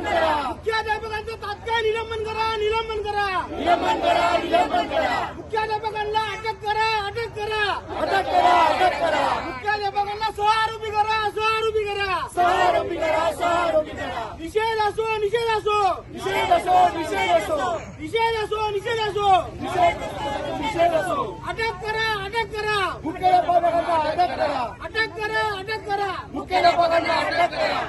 मुख्याध्यापकांचं तात्काळ निलंबन करा निलंबन करा. निलंबन करा निलंबन करा. मुख्याध्यापकांना अटक करा अटक करा. अटक करा अटक करा मुख्याध्यापकांना सह आरोपी करा सह आरोपी करा सह आरोपी करा सह आरोपी करा निषेध असो निषेध असो निषेध असो निषेध असो निषेध असो. निषेध असो. निषेध असो अटक करा अटक करा. मुख्याध्यापकांना अटक करा. अटक करा अटक करा. मुख्याध्यापकांना अटक करा.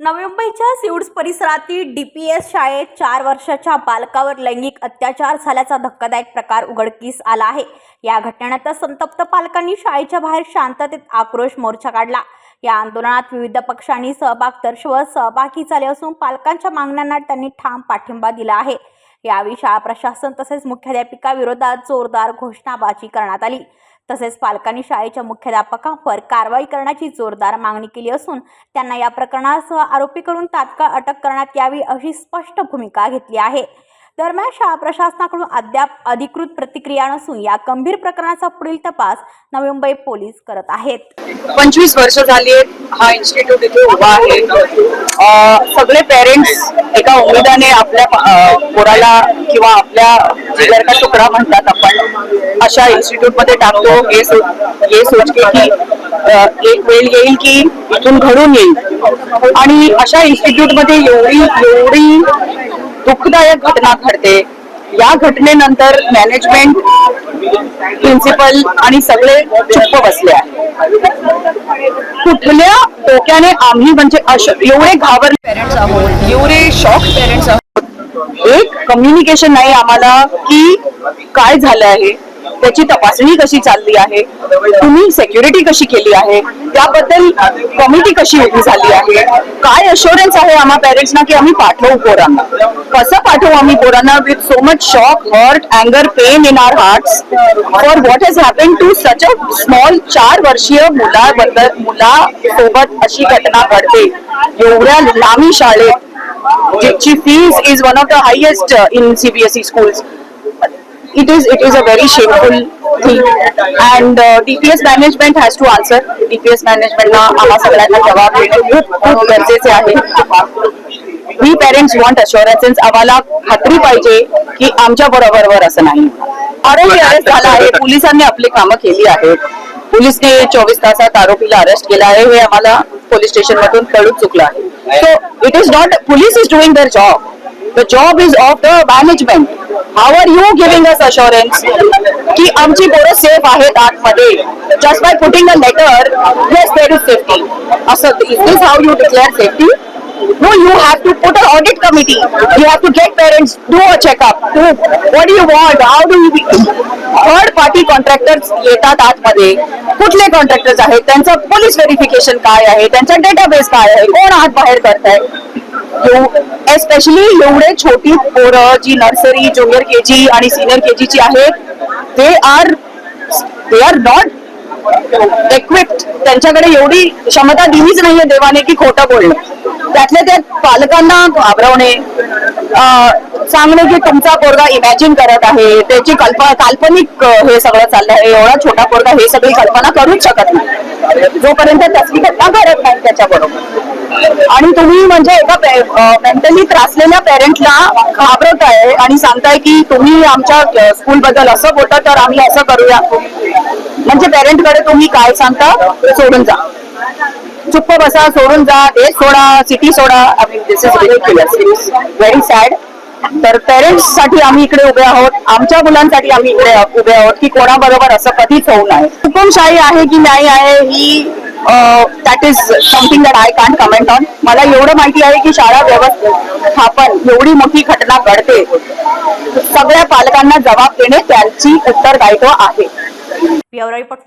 नवी मुंबईच्या सिवड्स परिसरातील डीपीएस शाळेत चार वर्षाच्या बालकावर लैंगिक अत्याचार झाल्याचा धक्कादायक प्रकार उघडकीस आला आहे. या घटनेनंतर संतप्त पालकांनी शाळेच्या बाहेर शांततेत आक्रोश मोर्चा काढला. या आंदोलनात विविध पक्षांनी सहभाग दर्शवत सहभागी झाले असून पालकांच्या मागण्यांना त्यांनी ठाम पाठिंबा दिला आहे. यावेळी शाळा प्रशासन तसेच मुख्याध्यापिका जोरदार घोषणाबाजी करण्यात आली. तसेच पालकांनी शाळेच्या मुख्याध्यापकांवर कारवाई करण्याची जोरदार मागणी केली असून त्यांना या प्रकरणासह आरोपी करून तात्काळ अटक करण्यात यावी अशी स्पष्ट भूमिका घेतली आहे. दरम्यान शाळा प्रशासनाकडून अद्याप अधिकृत प्रतिक्रिया नसून या गंभीर प्रकरणाचा पुढील तपास नवी मुंबई पोलीस करत आहेत. पंचवीस वर्ष झाली आहेत. हा इन्स्टिट्यूट इथे उभा आहे. सगळे पेरेंट्स एका उमेदाने आपल्या पोराला किंवा आपल्या जिगर का तुकडा म्हणतात आपण अशा इन्स्टिट्यूटमध्ये टाकतो. हे सो- हे सोच की एक वेळ येईल की इथून घडून येईल. आणि अशा इन्स्टिट्यूटमध्ये एवढी एवढी दुःखदायक घटना घडते. या घटनेनंतर मॅनेजमेंट प्रिन्सिपल आणि सगळे चुप्प बसले आहे कुठल्या डोक्याने आम्ही म्हणजे एवढे घाबरले पेरेंट्स आहोत एवढे शॉक पेरेंट्स आहोत. एक कम्युनिकेशन नाही आम्हाला की काय झालं आहे त्याची तपासणी कशी चालली आहे? तुम्ही सेक्युरिटी कशी केली आहे? त्याबद्दल कमिटी कशी उभी झाली आहे? काय अशुरन्स आहे आम्हा पेरेंट्सना की आम्ही पाठवू पोरांना? कसं पाठवू आम्ही पोरांना? With so much shock hurt अँगर pain in our hearts for what has happen to such a small चार वर्षीय मुलाबद्दल मुलासोबत अशी घटना घडते. एवढ्या लांबी शाळेत ज्याची fees is one of the highest in CBSE schools it is it is a very shameful thing. And uh, DPS management has to answer. DPS management ना आम्हा सगळ्यांना जबाब देणे खूप खूप गरजेचे आहे. वी पेरेंट्स वॉन्ट अशुरन्सेस आम्हाला खात्री पाहिजे की आमच्या बरोबरवर असं नाही. आरोपी अरेस्ट झाला आहे. पोलिसांनी आपली कामं केली आहेत. पोलिसने चोवीस तासात आरोपीला अरेस्ट केला आहे. हे आम्हाला पोलीस स्टेशन मधून कळून चुकलं आहे. So it is not police is doing their job the job is of the management How are you giving us assurance की आमची पोरं सेफ आहेत आतमध्ये just by putting a letter yes there is safety असं is this how you declare safety No, you have to put an audit committee. You have to get parents, do a checkup. Do what do you want? How do you? third party contractors येतात आतमध्ये. कुठले contractors आहेत? त्यांचं police verification काय आहे? त्यांचा database काय आहे? कोण आत बाहेर करताय? एस्पेशली एवढे छोटी पोरं जी नर्सरी ज्युनियर के जी आणि सिनियर के जीची आहेत they are they are not equipped त्यांच्याकडे एवढी क्षमता दिलीच नाहीये देवाने की खोटं बोलणं. त्यातल्या त्यात पालकांना घाबरवणे चांगले जे की तुमचा पोरगा इमॅजिन करत आहे त्याची कल्पना काल्पनिक हे सगळं चाललं आहे एवढा छोटा पोरगा हे सगळी कल्पना करूच शकत नाही. जोपर्यंत त्याची घटना घडत नाही त्याच्याबरोबर. आणि तुम्ही म्हणजे एका मेंटली त्रासलेल्या पेरेंटला आहे आणि सांगताय की तुम्ही आमच्या स्कूल बद्दल असं बोलता तर आम्ही असं करूया. म्हणजे पेरेंटकडे तुम्ही काय सांगता? सोडून जा. चुप्प बसा सोडून जा देश सोडा city soda. I mean this is very sad तर पेरेंट्ससाठी आम्ही इकडे उभे आहोत. आमच्या मुलांसाठी आम्ही इकडे उभे आहोत की कोणाबरोबर असं कधीच होऊ नये. हुकुमशाही आहे की नाही आहे ही that is something that I can't comment on मला एवढं माहिती आहे की शाळा व्यवस्थापन एवढी मोठी घटना घडते. सगळ्या पालकांना जबाब देणे त्यांची उत्तरदायित्व आहे.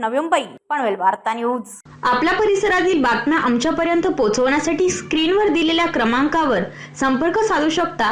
मुंबई पनवेल वार्ता न्यूज. आपल्या परिसरातील बातम्या आमच्यापर्यंत पोहोचवण्यासाठी स्क्रीनवर दिलेल्या क्रमांकावर संपर्क साधू शकता.